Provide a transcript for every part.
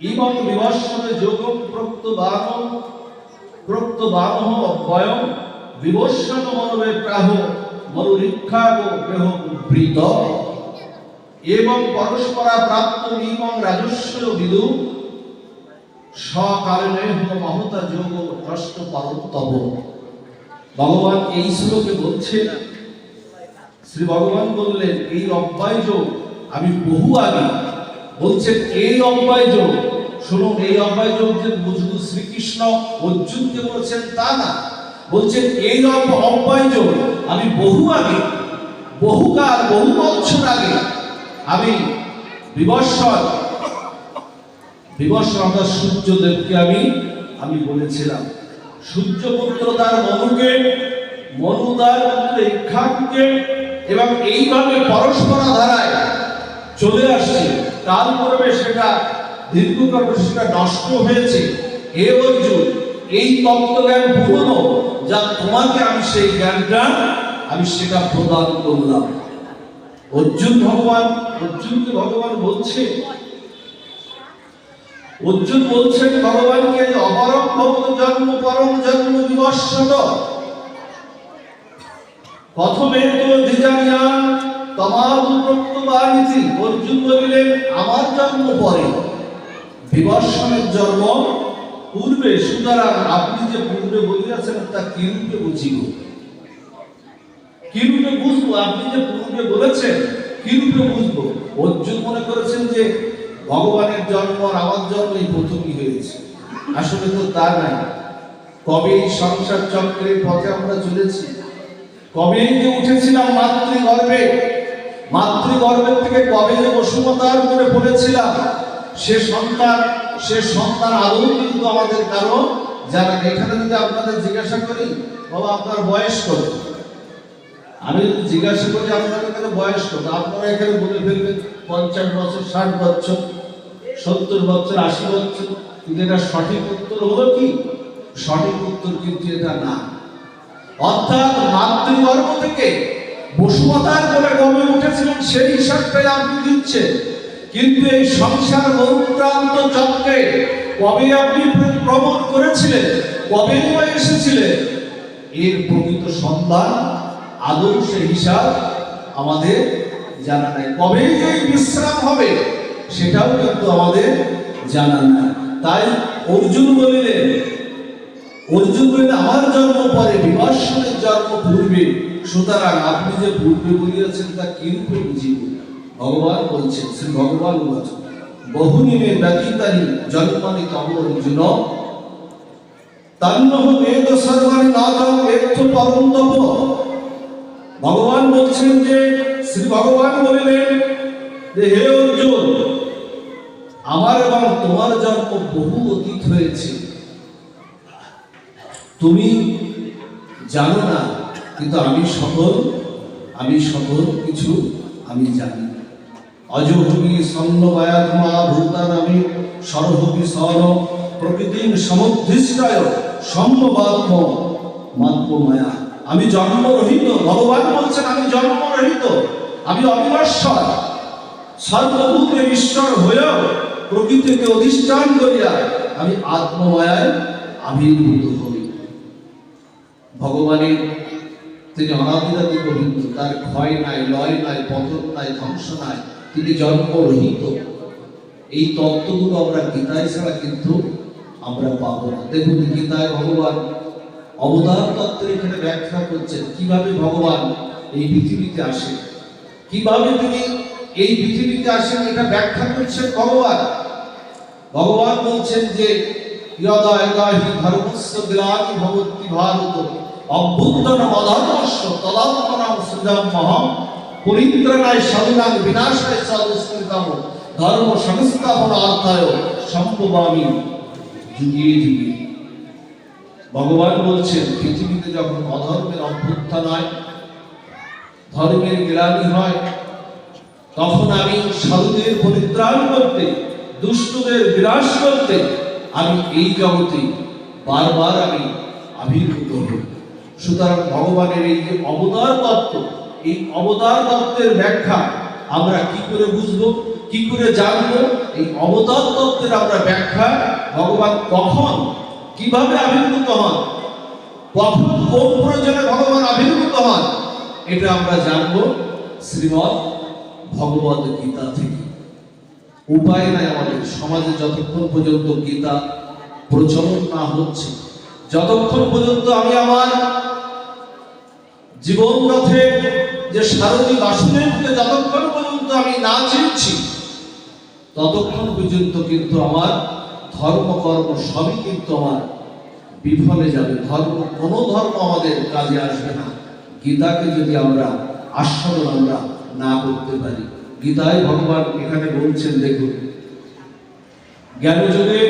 এবং বিবর্ষণে যোগম বিবর্ষণ মনোবে প্রাহ গ্রহ এবং পরস্পরা প্রাপ্ত রাজস্ব বিদু মহতা যোগ ভগবান এই শ্লোকে বলছে শ্রী ভগবান বললেন, এই অব্যয় যোগ আমি বহু আগে বলছেন, এই অব্যয় যোগ। শুনুন, এই অব্যয় যোগ যে শুধু শ্রীকৃষ্ণ অর্জুনকে বলছেন তা না। বলছেন, এই অব- অব্যয় যোগ, আমি বহু আগে, বহুকাল, বহু বছর আগে, আমি বিবর্ষণ বিবর্ষণ অর্থাৎ সূর্যদেবকে আমি আমি বলেছিলাম। সূর্যপুত্র তার মনুকে মনু তার পুত্র এবং এইভাবে পরস্পর ধারায় চলে আসছে। কাল পূর্বে সেটা দীর্ঘকাল সেটা নষ্ট হয়েছে। হে অর্জুন এই তত্ত্বজ্ঞান পুরনো যা তোমাকে আমি সেই জ্ঞানটা, আমি সেটা প্রদান করলাম। অর্জুন ভগবান, অর্জুনকে ভগবান বলছে। অর্জুন বলছেন, ভগবানকে অপরম ভবত জন্ম, পরম জন্ম বিবর্ষত প্রথমে তো দ্বিজানিয়ান তমাদ প্রত্যবানিতি অর্জুন বলিলেন, আমার জন্ম পরে। বিবর্ষণের জন্ম পূর্বে। সুতরাং আপনি যে পূর্বে বলিয়াছেন, তা কিরূপে বুঝিব? কিরূপে বুঝব? আপনি যে পূর্বে বলেছেন, কিরূপে বুঝব? অর্জুন মনে করেছেন যে, ভগবানের জন্ম আর আমার জন্ম এই প্রথমই হয়েছে। আসলে তো তা নাই। কবে এই সংসার চক্রের পথে আমরা চলেছি? কবে যে উঠেছিলাম মাতৃগর্ভে মাতৃগর্ভের থেকে কবে যে বসুমতার করে পড়েছিলাম, সে সন্তান সে সন্তান আদৌ কিন্তু আমাদের কারণ। নেই। এখানে যদি আপনাদের জিজ্ঞাসা করি, বাবা, আপনার বয়স কত? আমি যদি জিজ্ঞাসা করি আপনাদের এখানে বয়স কত? আপনারা এখানে বলে ফেলবেন, পঞ্চাশ বছর, ষাট বছর, সত্তর বছর, আশি বছর। কিন্তু এটা সঠিক উত্তর হলো কি? সঠিক উত্তর কিন্তু এটা না। অর্থাৎ মাতৃগর্ভ থেকে বসুমতার করে গমে উঠেছিলেন, সেই হিসাবটাই আপনি দিচ্ছেন কিন্তু এই সংসার মরুক্রান্ত চক্রে কবে আপনি প্রমোদ করেছিলেন? কবে এসেছিলেন? এর প্রকৃত সন্ধান, আদৌ সে হিসাব আমাদের জানা নাই। কবে যে বিশ্রাম হবে, সেটাও কিন্তু আমাদের জানা নাই। তাই অর্জুন বলিলেন অর্জুন বলিলেন, আমার জন্ম পরে বিমর্ষণের জন্ম পূর্বে সুতরাং আপনি যে পূর্বে বলিয়াছেন তা কিরূপে বুঝিব। ভগবান বলছেন, শ্রী ভগবান বলছেন, বহুনিমে ব্যতীতানি জন্মানি তব অর্জুন তান্নহ বেদ সর্বাণি নাদম বেত্থ পরন্তপ। ভগবান বলছেন যে, শ্রী ভগবান বলিলেন যে, হে অর্জুন, আমার এবং তোমার জন্ম বহু অতীত হয়েছে। তুমি জানো না কিন্তু আমি সকল আমি সকল কিছু আমি জানি। অজভূমি স্বর্ণবায়াত্মা ভূতান আমি সর্বভূমি সর প্রকৃতির সমুদ্ধিষ্টায় সম্ভবাত্ম মাত্ম মায়া আমি জন্মরহিত, ভগবান বলছেন আমি জন্মরহিত, আমি অবিনশ্বর। সর্বভূতে ঈশ্বর হয়েও প্রকৃতিকে অধিষ্ঠান করিয়া আমি আত্মমায়ায় আবির্ভূত হই। ভগবানের তিনি অনাদিরাদি গোবিন্দ তার ক্ষয় নাই, লয় নাই, পতন নাই, ধ্বংস নাই, তিনি জন্মরহিত। এই তত্ত্বগুলো আমরা গীতায় ছাড়া কিন্তু আমরা পাবো না। দেখুন, গীতায় ভগবান অবতার তত্ত্বের এখানে ব্যাখ্যা করছেন, কীভাবে ভগবান এই পৃথিবীতে আসে? কীভাবে তিনি এই পৃথিবীতে আসেন, এটা ব্যাখ্যা করছেন ভগবান। ভগবান বলছেন যে ইয়দা একাহি ধর্মস্য গ্লানি ভবতি ভারত। সদস্কৃতম ধর্ম ভগবান বলছেন, পৃথিবীতে যখন অধর্মের অভ্যুত্থান হয়, ধর্মের গ্লানি হয়, তখন আমি সাধুদের পরিত্রাণ করতে, দুষ্টদের বিনাশ করতে, আমি এই জগতে বারবার আমি আবির্ভূত হই। সুতরাং ভগবানের এই যে অবতার তত্ত্ব, এই অবতার তত্ত্বের ব্যাখ্যা আমরা কি করে বুঝব, কি করে জানব? এই অবতার তত্ত্বের আমরা ব্যাখ্যা ভগবান কখন, কীভাবে আবির্ভূত হন? কখন কোন প্রয়োজনে ভগবান আবির্ভূত হন? এটা আমরা জানব শ্রীমৎ ভগবত গীতা থেকে। উপায় নাই আমাদের, সমাজে যতক্ষণ পর্যন্ত গীতা প্রচলন না হচ্ছে যতক্ষণ পর্যন্ত আমি আমার জীবন রথে যে সারথী বাসুদেবকে যতক্ষণ পর্যন্ত আমি না চিনছি, ততক্ষণ পর্যন্ত কিন্তু আমার ধর্ম কর্ম সবই কিন্তু আমার বিফলে যাবে। ধর্ম, কোনো ধর্ম আমাদের কাজে আসবে না। গীতাকে যদি আমরা আস্বাদন আমরা না করতে পারি। গীতায় ভগবান এখানে বলছেন, দেখুন, জ্ঞানযোগে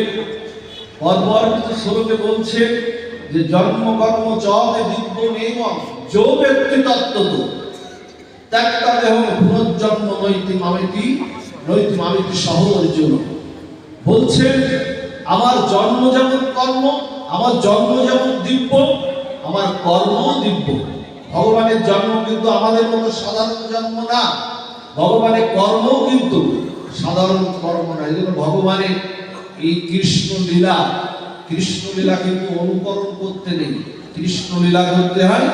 পরপর কিছু শ্লোকে বলছে যে জন্ম, কর্ম, চলে দিব্য নেম যো ব্যক্তি তত্ত্ব ত্যাগটা দেহ পুনর্জন্ম নৈতি মামিতি নৈতি মামিতি সহ অর্জুন বলছেন আমার জন্ম যেমন কর্ম, আমার জন্ম যেমন দিব্য, আমার কর্ম দিব্য। ভগবানের জন্ম কিন্তু আমাদের মতো সাধারণ জন্ম না। ভগবানের কর্ম কিন্তু সাধারণ কর্ম না। এই জন্য ভগবানের এই কৃষ্ণ লীলা কৃষ্ণ লীলা কিন্তু অনুকরণ করতে নেই। কৃষ্ণ লীলা করতে হয়,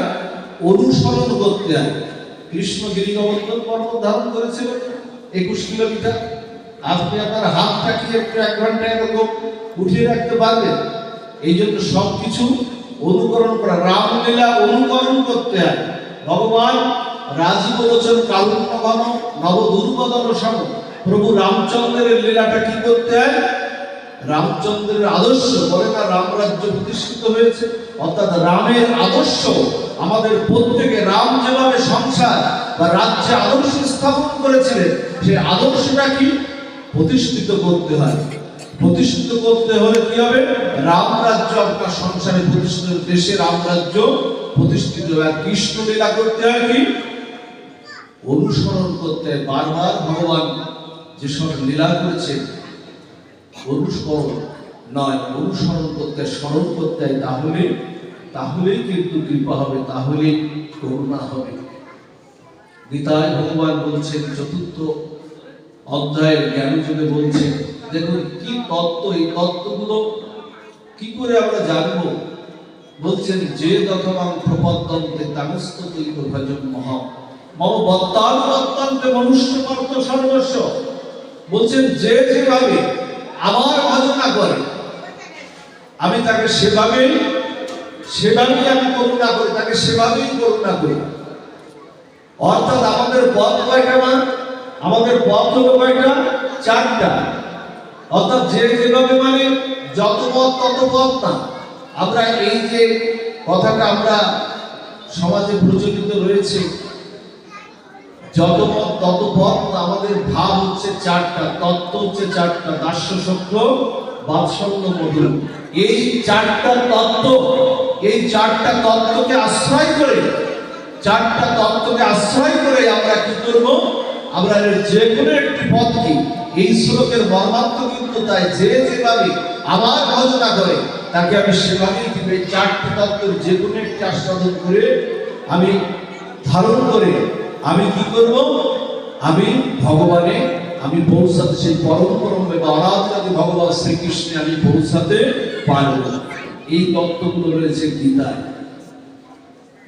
অনুসরণ করতে হয়। কৃষ্ণ গিরিগবর্ধন পর্বত ধারণ করেছিলেন একুশ কিলোমিটার। আপনি আপনার হাতটা কি একটু এক ঘণ্টা এরকম উঠিয়ে রাখতে পারবেন? এই জন্য সবকিছু অনুকরণ করা। রামলীলা অনুকরণ করতে হয়। ভগবান রাজীব বচন কালুন্য ঘন নব দুর্বদন সম প্রভু রামচন্দ্রের লীলাটা কি করতে হয়? রামচন্দ্রের আদর্শ বলে না রাম রাজ্য প্রতিষ্ঠিত হয়েছে। অর্থাৎ রামের আদর্শ, আমাদের প্রত্যেকে রাম যেভাবে সংসার বা রাজ্যে আদর্শ স্থাপন করেছিলেন, সেই আদর্শটা কি? প্রতিষ্ঠিত করতে হয়। প্রতিষ্ঠিত করতে হলে কি হবে? রাম রাজ্য আপনার সংসারে প্রতিষ্ঠিত, দেশে রাম রাজ্য প্রতিষ্ঠিত হয়। কৃষ্ণ লীলা করতে হয় কি? অনুসরণ করতে বারবার ভগবান যেসব লীলা করেছেন অনুসরণ, নয়, অনুসরণ করতে, স্মরণ করতে হয় তাহলে, তাহলেই কিন্তু কৃপা হবে তাহলে করুণা হবে। গীতায় ভগবান বলছেন, চতুর্থ অধ্যায়ের জ্ঞান যুগে বলছেন, দেখুন কি তত্ত্ব, এই তত্ত্বগুলো কি করে আমরা জানব? বলছেন, যে দথমাং প্রপদ্যন্তে তামস্ত তৈব ভজন মহ। মম বত্তানুবত্তান্তে মনুষ্য সর্বস্ব। বলছেন, যে যেভাবে আমার ভজনা করে। আমি তাকে সেভাবেই সেভাবেই আমি করুণা করি, তাকে সেভাবেই করুণা করি। অর্থাৎ আমাদের পথ কয়টা মা? আমাদের পথ হলো কয়টা? চারটা। অর্থাৎ যে যেভাবে মানে যত পথ, তত পথ না। আমরা এই যে কথাটা আমরা সমাজে প্রচলিত রয়েছে যত পথ, তত পথ আমাদের ভাব হচ্ছে চারটা, তত্ত্ব হচ্ছে চারটা দাস্য সক্ষ বাৎসল্য, মধুর। এই চারটা তত্ত্ব, এই চারটা তত্ত্বকে আশ্রয় করে, চারটা তত্ত্বকে আশ্রয় করে আমরা কি করব? আমরা যে কোনো একটি পথকে, এই শ্লোকের মর্মার্থ কিন্তু তাই যে যেভাবে আমার ভজনা করে, তাকে আমি সেভাবেই দিব। এই চারটি তত্ত্বের যে কোনো একটি আস্বাদন করে আমি ধারণ করে আমি কি করব? আমি ভগবানে, আমি পৌঁছাতে সেই পরম পরমে বা অনাদি ভগবান শ্রীকৃষ্ণে আমি পৌঁছাতে পারব এই তত্ত্বগুলো রয়েছে গীতায়।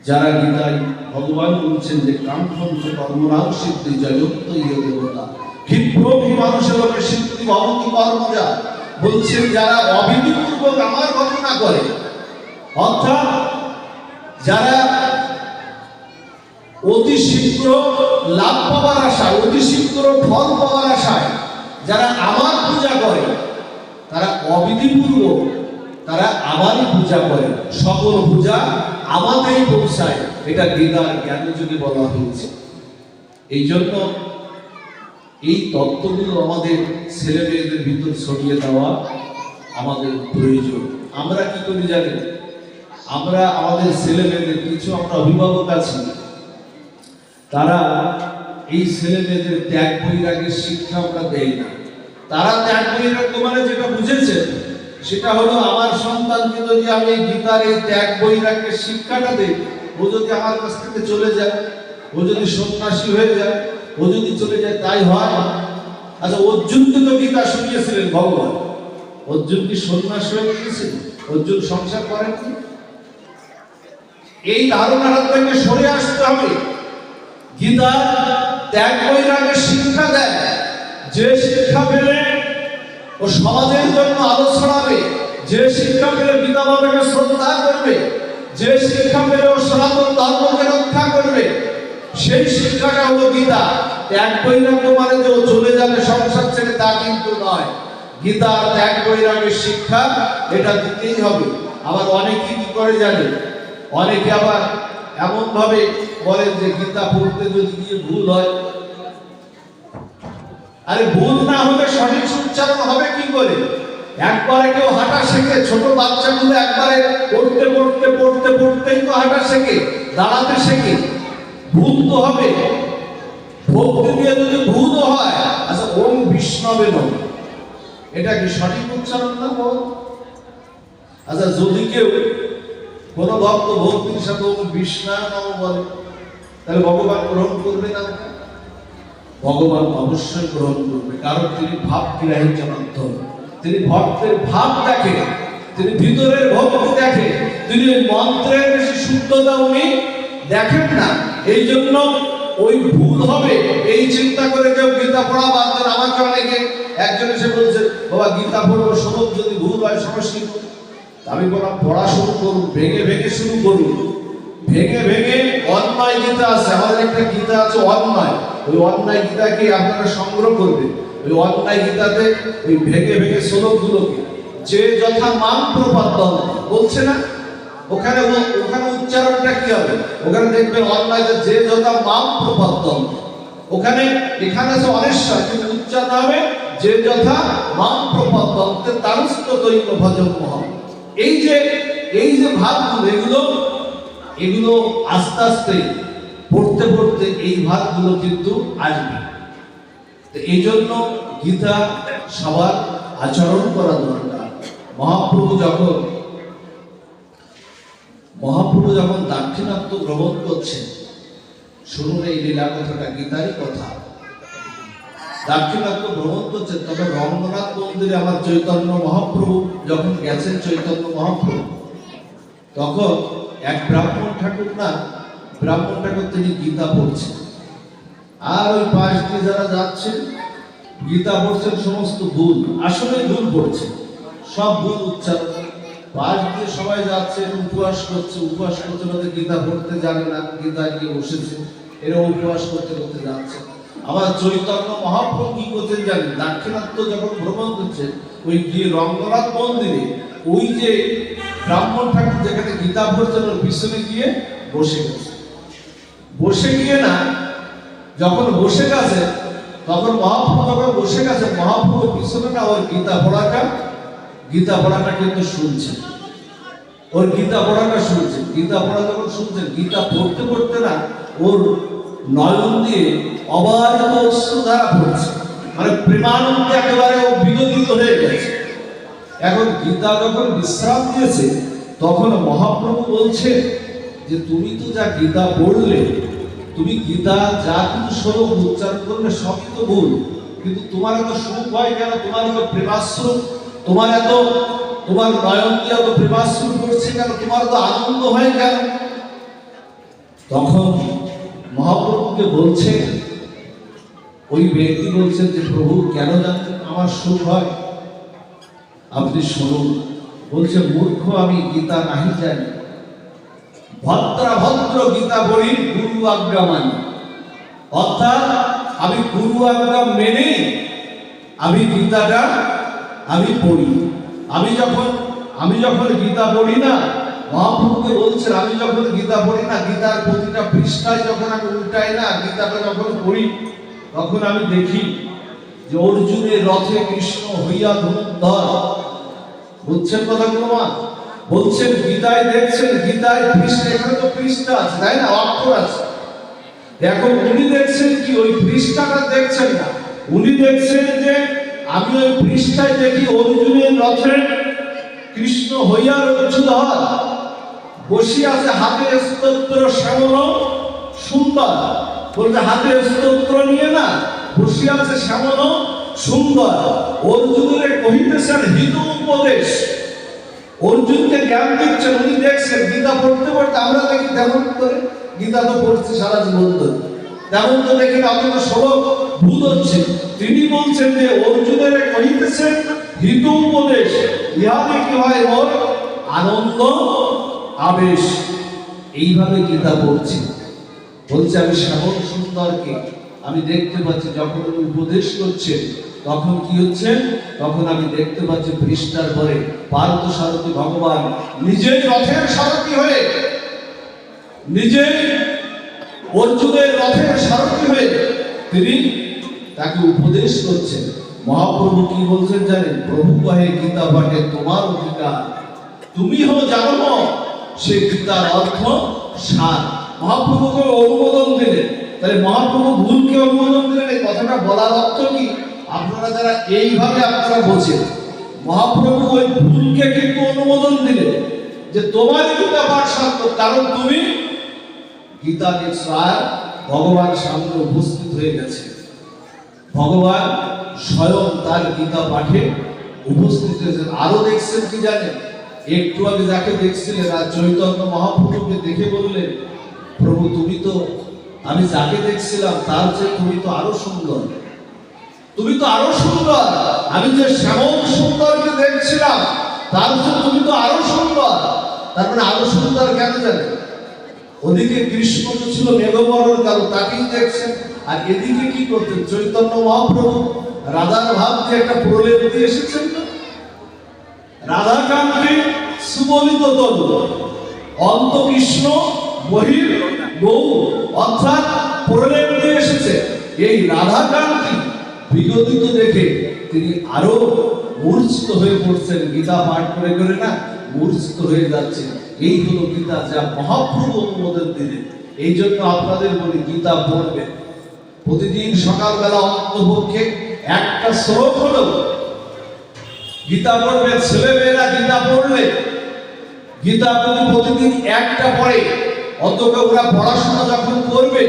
যারা গীতায় ভগবান বলছেন যে কাঙ্ক্ষন্ত কর্মরাম সিদ্ধি জয়ন্ত ইয় দেবতা। ক্ষিপ্রভি মানুষের লোকে সিদ্ধি ভবতি কর্মজা বলছেন যারা অবিধিপূর্বক আমার ঘটনা করে, অর্থাৎ যারা অতি শীঘ্র লাভ পাওয়ার আশায়, অতি শীঘ্র ফল পাওয়ার আশায় যারা আমার পূজা করে, তারা অবিধিপূর্বক তারা আমারই পূজা করে। সকল পূজা আমাদেরই পৌঁছায়, এটা গীতার জ্ঞান যুগে বলা হয়েছে। এই জন্য এই তত্ত্বগুলো আমাদের ছেলে মেয়েদের ভিতর ছড়িয়ে দেওয়া আমাদের প্রয়োজন। আমরা কি করি জানি আমরা আমাদের ছেলে মেয়েদের কিছু আমরা অভিভাবক আছি তারা এই ছেলে মেয়েদের ত্যাগ বৈরাগের শিক্ষা আমরা দেই না। তারা ত্যাগ বৈরাগ্য মানে যেটা বুঝেছে, সেটা হলো আমার সন্তানকে যদি আমি গীতার এই ত্যাগ বৈরাগ্যের শিক্ষাটা দেই, ও যদি আমার কাছ থেকে চলে যায়, ও যদি সন্ন্যাসী হয়ে যায়, ও যদি চলে যায় তাই হয়? আচ্ছা অর্জুনকে তো গীতা শুনিয়েছিলেন ভগবান। অর্জুন কি সন্ন্যাস হয়ে গিয়েছিল অর্জুন সংসার করেন কি? এই ধারণাটা থেকে সরে আসতে হবে। গীতা ত্যাগ বৈরাগের শিক্ষা দেয়। যে শিক্ষা পেলে ও সমাজের জন্য আলো ছড়াবে, যে শিক্ষা পেলে পিতা মাতাকে শ্রদ্ধা করবে, যে শিক্ষা পেলে ও সনাতন ধর্মকে রক্ষা করবে, সেই শিক্ষাটা হলো গীতা। ত্যাগ বৈরাগ্য মানে যে ও চলে যাবে সংসার ছেড়ে, তা কিন্তু নয়। গীতা ত্যাগ বৈরাগের শিক্ষা, এটা দিতেই হবে। আবার অনেকে কি করে জানে? অনেকে আবার এমন ভাবে বলেন যে গীতা পড়তে যদি গিয়ে ভুল হয়। আরে ভুল না হলে সঠিক উচ্চারণ হবে কি করে? একবারে কেউ হাঁটা শেখে, ছোট বাচ্চাগুলো একবারে পড়তে পড়তে পড়তে, পড়তেই তো হাঁটা শেখে, দাঁড়াতে শেখে। ভুল তো হবে। ভক্তি দিয়ে যদি ভুলও হয় আচ্ছা ওম বিষ্ণবে নয় এটা কি সঠিক উচ্চারণ না বল আচ্ছা যদি কেউ কোন ভক্ত ভক্তির সাথে বিষ্ণা নাম বলে। তাহলে ভগবান গ্রহণ করবে না? ভগবান অবশ্যই গ্রহণ করবে। কারণ তিনি ভাব গ্রাহী জনার্দন। তিনি ভক্তের ভাব দেখে, তিনি ভিতরের ভক্তি দেখে, তিনি মন্ত্রের বেশি শুদ্ধতা উনি দেখেন না। এই জন্য ওই ভুল হবে। এই চিন্তা করে কেউ গীতা পড়া দেন। আমাকে অনেকে একজন এসে বলছে, বাবা, গীতা পড়ব সবক যদি ভুল হয় কি?" আমি বললাম, পড়া শুরু করুন, ভেঙে ভেঙে শুরু করুন। ভেঙে ভেঙে অন্যায় গীতা আছে, আমাদের একটা গীতা আছে অন্যায়। ওই অন্যায় গীতাকে আপনারা সংগ্রহ করবেন? ওই অন্যায় গীতাতে ওই ভেঙে ভেঙে শ্লোকগুলোকে। যে যথা মান প্রপাদ্য বলছে না? ওখানে ওখানে উচ্চারণটা কি হবে? ওখানে দেখবেন অন্যায় যে যথা মান প্রপাদ্য ওখানে, এখানে আছে অনেশ্বর কিন্তু উচ্চারণ হবে, যে যথা মান প্রপাদ্য তারস্ত দৈন্য ভজন মহা এই যে এই যে ভাবগুলো এগুলো এগুলো আস্তে আস্তে পড়তে পড়তে এই ভাবগুলো কিন্তু আসবে। তো এই জন্য গীতা সবার আচরণ করা দরকার। মহাপ্রভু যখন মহাপ্রভু যখন দাক্ষিণাত্য গ্রহণ করছেন, শুনুন এই লীলা কথাটা গীতারই কথা। দাক্ষিণাত্য ভ্রমণ করছেন তখন রঙ্গনাথ মন্দিরে আমার চৈতন্য মহাপ্রভু যখন গেছেন, চৈতন্য মহাপ্রভু, তখন এক ব্রাহ্মণ ঠাকুর না, ব্রাহ্মণ ঠাকুর তিনি গীতা পড়ছেন। আর ওই পাশ দিয়ে যারা যাচ্ছেন, গীতা পড়ছেন সমস্ত ভুল আসলে ভুল পড়ছে সব ভুল উচ্চারণ। পাশ দিয়ে সবাই যাচ্ছে উপবাস করছে, উপবাস করতে করতে গীতা পড়তে জানে না গীতা গিয়ে বসেছে, এরা উপবাস করতে করতে যাচ্ছে। আবার চৈতন্য মহাপ্রভু কি করতেন জানেন? দাক্ষিণাত্য যখন ভ্রমণ করছেন, ওই রঙ্গনাথ মন্দিরে, ওই যে ব্রাহ্মণ ঠাকুর যেখানে গীতা পড়ছেন ওর পিছনে গিয়ে বসে গেছে। বসে গিয়ে না, যখন বসে গেছে, তখন মহাপ্রভু যখন বসে গেছে, মহাপ্রভু পিছনে না ওর গীতা পড়াটা গীতা পড়াটা কিন্তু শুনছেন। ওর গীতা পড়াটা শুনছেন। গীতা পড়া যখন শুনছেন, গীতা পড়তে পড়তে না ওর নয়ন দিয়ে অবারিত অশ্রুধারা পড়ছে মানে প্রেমানন্দে একেবারে ও বিনোদিত হয়ে গেছে। এখন গীতা যখন বিশ্রাম দিয়েছে তখন মহাপ্রভু বলছে যে, তুমি তো যা গীতা পড়লে, তুমি গীতা যা কিছু শ্লোক উচ্চারণ করলে সবই তো ভুল। কিন্তু তোমার এত সুখ হয় কেন? তোমার এত প্রেমাশ্রু, তোমার এত, তোমার নয়ন দিয়ে এত প্রেমাশ্রু করছে কেন? তোমার তো আনন্দ হয় কেন? তখন মহাপ্রভুকে বলছে ওই ব্যক্তি বলছেন যে, প্রভু, কেন জানতেন আমার সুখ হয়? আপনি শুনুন, বলছে, মূর্খ আমি, গীতা নাহি জানি। ভদ্রা ভদ্র গীতা বলি, গুরু আজ্ঞা মানি। অর্থাৎ, আমি গুরু আজ্ঞা মেনে, আমি গীতাটা, আমি পড়ি। আমি যখন আমি যখন গীতা পড়ি না মহাপ্রভুকে বলছেন আমি যখন গীতা পড়ি না, গীতার প্রতিটা পৃষ্ঠায় যখন আমি উল্টাই না, গীতাটা যখন পড়ি, তখন আমি দেখি যে অর্জুনের রথে কৃষ্ণ হইয়া ধনুর্ধর বুঝছেন কথাগুলো মা? বলছেন, গীতায় দেখছেন, গীতায় পৃষ্ঠা, এখানে তো পৃষ্ঠা আছে, তাই না? অক্ষর আছে। দেখো, উনি দেখছেন কি, ওই পৃষ্ঠাটা দেখছেন না। উনি দেখছেন যে আমি ওই পৃষ্ঠায় দেখি অর্জুনের রথে কৃষ্ণ হইয়া রজ্জুধর। বসি আছে হাতে স্তোত্র শ্যামল, সুন্দর। বলতে হাতে স্তোত্র নিয়ে না, বসি আছে শ্যামল, সুন্দর। অর্জুনের কহিতেছেন, হিত উপদেশ। অর্জুনকে জ্ঞান দিচ্ছেন, উনি দেখছেন, গীতা পড়তে পড়তে আমরা দেখি তেমন করে। গীতা তো পড়ছি সারা জীবন ধরে। তেমন তো দেখি অথচ শ্লোক ভুল হচ্ছে। তিনি বলছেন যে, অর্জুনের কহিতেছেন, হিত উপদেশ। ইহাতে কি হয় ওর আনন্দ আবেশ, এইভাবে গীতা পড়ছি। বলছে, আমি শ্যামল সুন্দরকে আমি দেখতে পাচ্ছি, যখন উনি উপদেশ করছেন, তখন কি হচ্ছে? তখন আমি দেখতে পাচ্ছি পৃষ্ঠার পরে পার্থ সারথী ভগবান নিজের রথের সারথী হয়ে, নিজেই অর্জুনের রথের সারথী হয়ে তিনি তাকে উপদেশ করছেন। মহাপ্রভু কি বলছেন জানেন? প্রভু কহে, গীতা পাঠে তোমার অধিকার। তুমি হো জানো সে গীতার অর্থ সার। মহাপ্রভুকে অনুমোদন দিলেন। তাহলে মহাপ্রভু ভুলকে অনুমোদন দিলেন, এই কথাটা বলার অর্থ কি? আপনারা যারা এইভাবে আপনারা বোঝেন, মহাপ্রভু ওই ভুলকে কিন্তু অনুমোদন দিলেন যে তোমার গীতা পাঠ সার্থক কারণ তুমি গীতা নিশ্চয় ভগবান সামনে উপস্থিত হয়ে গেছে। ভগবান স্বয়ং তার গীতা পাঠে উপস্থিত হয়েছেন। আরও দেখছেন কি জানেন? একটু আগে যাকে দেখছিলেন, আর চৈতন্য মহাপ্রভুকে দেখে বললেন, প্রভু, তুমি তো, আমি যাকে দেখছিলাম, তার চেয়ে তুমি তো আরও সুন্দর। তুমি তো আরও সুন্দর। আমি যে শ্যামল সুন্দরকে দেখছিলাম, তার চেয়ে তুমি তো আরও সুন্দর। তার মানে আরও সুন্দর কেন জানেন ওদিকে কৃষ্ণ তো ছিল, মেঘবরণ কারও তাকেই দেখছেন। আর এদিকে কি করতেন চৈতন্য মহাপ্রভু রাধার ভাব যে একটা প্রলেপ দিয়ে এসেছেন তো? রাধাকান্তকে সুবলিত অন্ত কৃষ্ণ বহির গৌ অর্থাৎ প্রলেপ এসেছে। এই রাধাকান্তকে বিগদিত দেখে তিনি আরও মূর্ছিত হয়ে পড়ছেন। গীতা পাঠ করে করে না, মূর্ছিত হয়ে যাচ্ছে এই হলো গীতা যা মহাপ্রভু অনুমোদন দিলেন। এই জন্য আপনাদের বলি, গীতা পড়বেন। প্রতিদিন সকালবেলা অন্তপক্ষে একটা শ্লোক হলো গীতা পড়বেন ছেলেমেয়েরা গীতা পড়লে। গীতা যদি প্রতিদিন একটা পড়ে, অন্তত ওরা পড়াশোনা যখন করবে,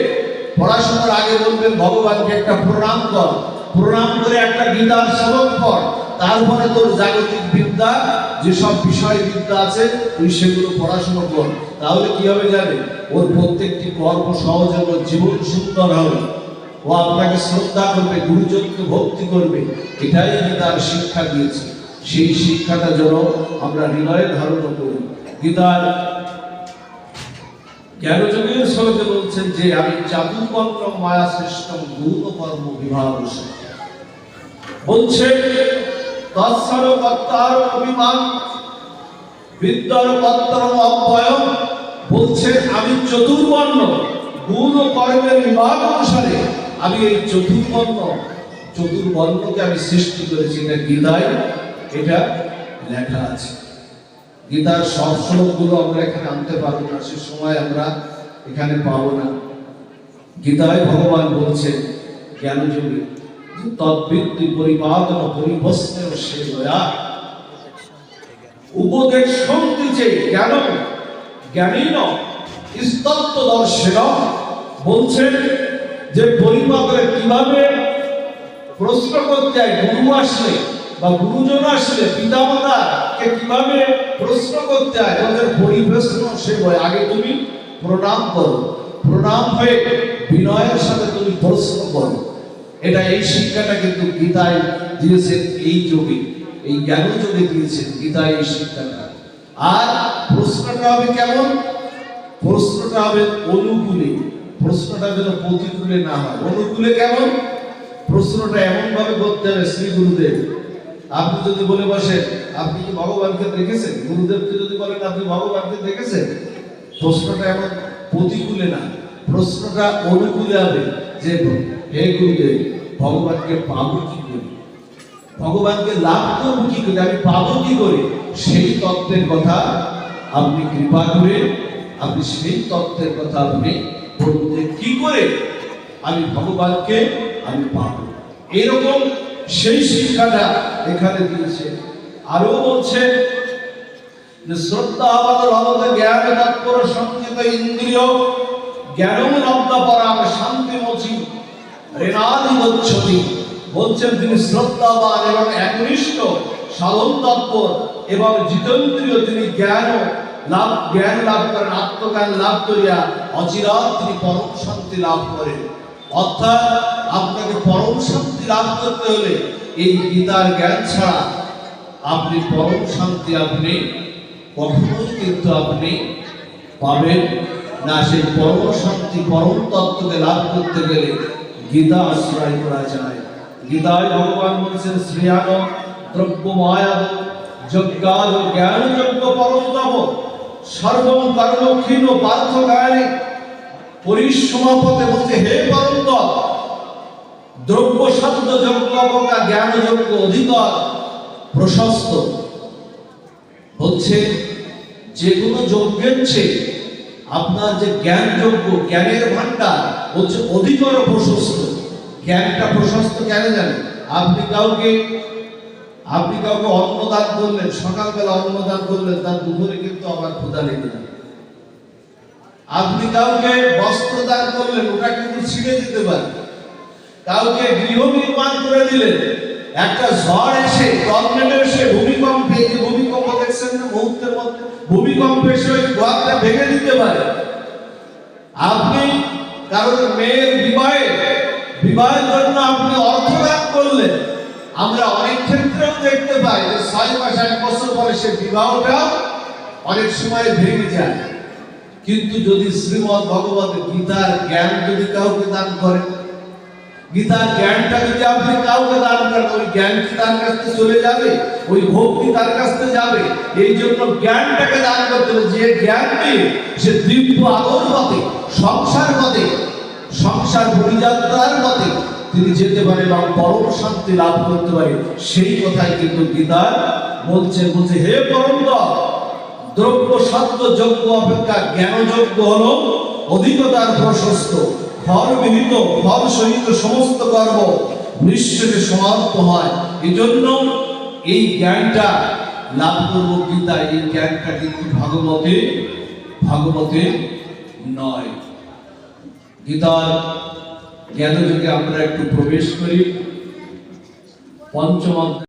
পড়াশোনার আগে বলবেন ভগবানকে একটা প্রণাম কর। প্রণাম করে একটা গীতার শ্লোক কর তারপরে তোর জাগতিক বিদ্যা, যেসব বিষয় বিদ্যা আছে, তুই সেগুলো পড়াশোনা কর। তাহলে কি হবে জানে? ওর প্রত্যেকটি কর্ম সহজ ওর জীবন সুন্দর হবে। ও আপনাকে শ্রদ্ধা করবে, গুরুজনকে ভক্তি করবে। এটাই গীতার শিক্ষা দিয়েছে। সেই শিক্ষাটা যেন আমরা হৃদয়ে ধারণ করি। গীতার জ্ঞানযোগের সঙ্গে বলছেন যে, আমি মায়া কর্ম বিভাগ বলছে তৎসর কর্তার অভিমান, বিদ্যার বলছে, আমি চতুর্বর্ণ গুণ কর্মের বিভাগ অনুসারে আমি এই চতুর্বর্ণ, চতুর্বর্ণকে আমি সৃষ্টি করেছি। এটা গীতায় এটা লেখা আছে। গীতার সব শ্লোকগুলো আমরা এখানে আনতে পারব না, সে সময় আমরা এখানে পাবো না। গীতায় ভগবান জ্ঞানযোগী তদ্বৃত্তি সে দয়া। উপদেশ শক্তি যে জ্ঞান জ্ঞানীন দর্শেন বলছেন যে পরিপাকে কীভাবে প্রশ্ন করতে গুরু আসলে বা গুরুজন আসলে পিতামাতা কে কীভাবে প্রশ্ন করতে হয়, তাদের পরিবেশন সে বলে, আগে তুমি প্রণাম করো। প্রণাম হয়ে বিনয়ের সাথে তুমি প্রশ্ন করো। এটা এই শিক্ষাটা কিন্তু গীতায় দিয়েছেন এই যোগে, এই জ্ঞান যোগে দিয়েছেন গীতায় এই শিক্ষাটা। আর প্রশ্নটা হবে কেমন? প্রশ্নটা হবে অনুকূলে, প্রশ্নটা যেন প্রতিকূলে না হয়। অনুকূলে কেমন? প্রশ্নটা এমন ভাবে করতে হবে শ্রী গুরুদেব আপনি যদি বলে বসেন, আপনি কি ভগবানকে দেখেছেন? গুরুদেবকে যদি বলেন, আপনি ভগবানকে দেখেছেন? প্রশ্নটা এমন প্রতিকূলে না, প্রশ্নটা অনুকূলে হবে যে, হে গুরুদেব, ভগবানকে পাবো কি করে? ভগবানকে লাভ করব কি করে? আমি পাবো কি করে? সেই তত্ত্বের কথা আপনি কৃপা করে, আপনি সেই তত্ত্বের কথা আপনি বলতে কি করে আমি ভগবানকে আমি পাবো? এরকম সেই শিক্ষাটা এখানে দিয়েছে। আরও বলছে, যে শ্রদ্ধা জ্ঞান ইন্দ্রিয় তিনি একনিষ্ঠ এবং জিতেন্দ্রীয় তিনি জ্ঞান লাভ জ্ঞান লাভ করেন, আত্মজ্ঞান লাভ করিয়া অচিরাত তিনি পরম শান্তি লাভ করেন। অর্থাৎ আপনাকে পরম শান্তি লাভ করতে হলে এই গীতার জ্ঞান ছাড়া আপনি পরম শান্তি আপনি কখনোই কিন্তু আপনি পাবেন না। সেই পরম শান্তি, পরম তত্ত্বকে লাভ করতে গেলে গীতা আশ্রয় করা যায়। গীতায় ভগবান বলেছেন শ্রেয়ান দ্রব্য মায়াদ যজ্ঞাদ জ্ঞান যজ্ঞ পরম তপ। সর্বম কর্ম ক্ষীণ পার্থ গায়নে পরিসমাপতে বলছে, হে পরম তপ দ্রব্য শব্দ অবকা জ্ঞান যজ্ঞ অধিকর, প্রশস্ত। হচ্ছে যে কোনো যজ্ঞের চেয়ে আপনার যে জ্ঞান যজ্ঞ, জ্ঞানের ভান্ডার হচ্ছে অধিকর প্রশস্ত। জ্ঞানটা প্রশস্ত কেন জানেন আপনি কাউকে আপনি কাউকে অন্নদান করলেন, সকালবেলা অন্নদান করলেন, তার দুপুরে কিন্তু আবার ক্ষুধা লেগে যাবে আপনি কাউকে বস্ত্র দান করলেন ওটা কিন্তু ছিঁড়ে দিতে পারে। কাউকে গৃহ নির্মাণ করে দিলেন একটা ঝড় এসে, টর্নেডো এসে ভূমিকম্প যে ভূমিকম্প দেখছেন না, মুহূর্তের মধ্যে ভূমিকম্প এসে ওই ঘরটা ভেঙে দিতে পারে। আপনি কারোর মেয়ের বিবাহে, বিবাহের জন্য আপনি অর্থ দান করলেন আমরা অনেক ক্ষেত্রেও দেখতে পাই যে ছয় মাস, এক বছর পরে সে বিবাহটা অনেক সময় ভেঙে যায়। কিন্তু যদি শ্রীমদ ভগবত গীতার জ্ঞান যদি কাউকে দান করে গীতার জ্ঞানটা যদি আপনি কাউকে দান করেন ওই জ্ঞান কি তার কাছ থেকে চলে যাবে? ওই ভক্তি তার কাছ থেকে যাবে? এই জন্য জ্ঞানটাকে দান করতে হবে। যে জ্ঞান নিয়ে সে দিব্য আলোর পথে সংসার পথে সংসার পরিযাত্রার পথে তিনি যেতে পারে এবং পরম শান্তি লাভ করতে পারে। সেই কথাই কিন্তু গীতা বলছে বলছে হে পরম দল, দ্রব্য, সত্য যোগ্য অপেক্ষা জ্ঞান যজ্ঞ হলো অধিকতার প্রশস্ত, ফল বিহিত ফল সহিত সমস্ত কর্ম নিশ্চয়ই সমাপ্ত হয়। এই জন্য এই জ্ঞানটা লাভ করব গীতা এই জ্ঞানটা কিন্তু ভাগবতে ভাগবতে নয়। গীতার জ্ঞান যুগে আমরা একটু প্রবেশ করি। পঞ্চম